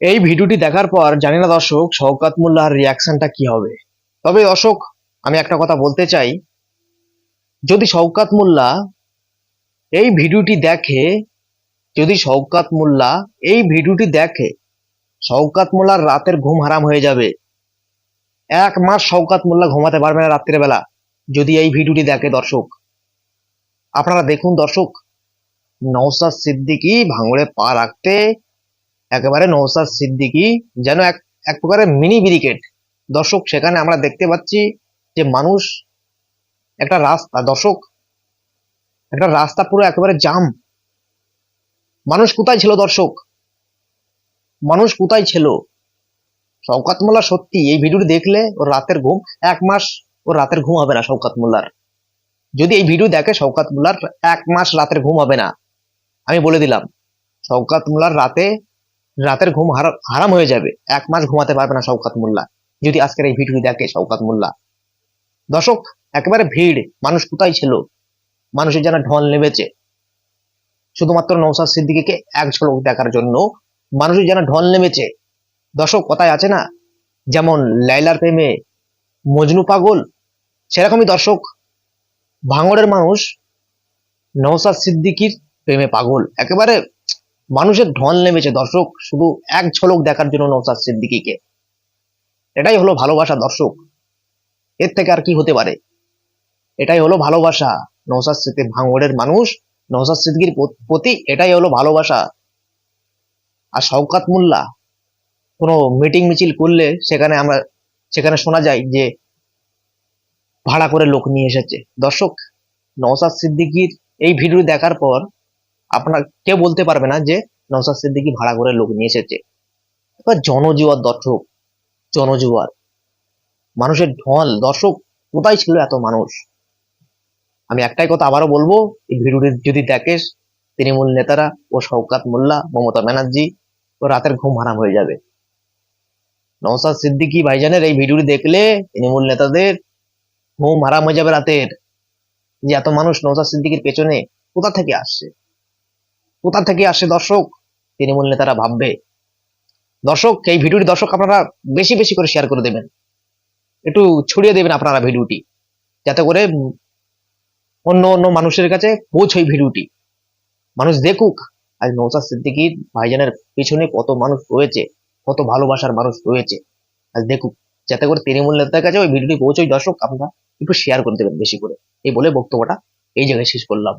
এই ভিডিওটি দেখার পর জানি না দর্শক, শওকাত মোল্লার রিয়াকশনটা কি হবে? তবে দর্শক, আমি একটা কথা বলতে চাই। যদি শওকাত মোল্লা এই ভিডিওটি দেখে, যদি শওকাত মোল্লা এই ভিডিওটি দেখে, শওকাত মোল্লার রাতের ঘুম হারাম হয়ে যাবে। এক মাস শওকাত মোল্লা ঘুমাতে পারবে না রাত্রের বেলা যদি এই ভিডিওটি দেখে দর্শক। আপনারা দেখুন দর্শক নওসাদ সিদ্দিকী ভাঙড়ে পা রাখতে একেবারে নৌসাদ সিদ্দিকী যেন এক এক প্রকারের মিনি ব্রিকেট দর্শক, সেখানে আমরা দেখতে পাচ্ছি যে মানুষ একটা রাস্তা, দর্শক, একটা রাস্তা পুরো একেবারে জাম মানুষ কোথায় ছিল দর্শক? মানুষ কোথায় ছিল? শওকাত মোল্লা সত্যি এই ভিডিওটি দেখলে ওর রাতের ঘুম, এক মাস ওর রাতের ঘুম হবে না শওকাত মোল্লার। যদি এই ভিডিও দেখে শওকাত মোল্লার, এক মাস রাতের ঘুম হবে না। আমি বলে দিলাম, শওকাত মোল্লার রাতে রাতের ঘুম হারা- হারাম হয়ে যাবে। এক মাস ঘুমাতে পারবে না শওকাত মোল্লা। যদি আজকের এই ভিডিওটি দেখে শওকাত মোল্লা। দর্শক, একেবারে ভিড়। মানুষ কোথায় ছিল? মানুষের যেন ঢল নেমেছে। শুধুমাত্র নৌসাদ সিদ্দিকীকে এক ঝলক দেখার জন্য মানুষের যেন ঢল নেমেছে। দর্শক, কথায় আছে না? যেমন লাইলার প্রেমে মজনু পাগল, সেরকমই দর্শক, ভাঙড়ের মানুষ নৌসাদ সিদ্দিকীর প্রেমে পাগল। একেবারে মানুষের ঢল নেমেছে, দর্শক। শুধু এক ঝলক দেখার জন্য নৌসাদ সিদ্দিকীকে। এটাই হলো ভালোবাসা, দর্শক। এর থেকে আর কি হতে পারে? এটাই হলো ভালোবাসা। নৌসাদ সিদ্দিক ভাঙড়ের মানুষ নৌসাদ সিদ্দিকীর প্রত- এটাই হলো ভালোবাসা। আর শওকাত মোল্লা, কোনো মিটিং মিছিল করলে সেখানে আমরা, সেখানে শোনা যায় যে ভাড়া করে লোক নিয়ে এসেছে। দর্শক নওসাদ সিদ্দিকীর এই ভিডিও দেখার পর আপনার কেউ বলতে পারবে না যে নওসাদ সিদ্দিকী ভাড়া করে লোক নিয়ে এসেছে। এবার জনজুয়ার দর্শক জনজুয়ার মানুষের ঢল, দর্শক কোথায় ছিল এত মানুষ? আমি একটাই কথা আবারও বলব, এই ভিডিওটি যদি দেখেস, তৃণমূল নেতারা ও শওকাত মোল্লা, মমতা ব্যানার্জি, ও রাতের ঘুম হারাম হয়ে যাবে। নওসাদ সিদ্দিকী ভাইজানের এই ভিডিওটি দেখলে তৃণমূল নেতাদের ঘুম হারাম হয়ে যাবে রাতের। যে এত মানুষ নওসাদ সিদ্দিকীর পেছনে কোথা থেকে আসছে? কোথা থেকে আসে দর্শক? তৃণমূল নেতারা ভাববে। দর্শক, এই ভিডিওটি দর্শক আপনারা বেশি বেশি করে শেয়ার করে দেবেন। একটু ছড়িয়ে দেবেন আপনারা ভিডিওটি, যাতে করে অন্য অন্য মানুষের কাছে পৌঁছয় ভিডিওটি। মানুষ দেখুক, আজ নৌসাদ সিদ্দিকীর ভাইজানের পিছনে কত মানুষ রয়েছে, কত ভালোবাসার মানুষ রয়েছে। আজ দেখুক, যাতে করে তৃণমূল নেতার কাছে ওই ভিডিওটি পৌঁছয়। দর্শক, আপনারা একটু শেয়ার করে দেবেন বেশি করে। এই বলে বক্তব্যটা এই জায়গায় শেষ করলাম।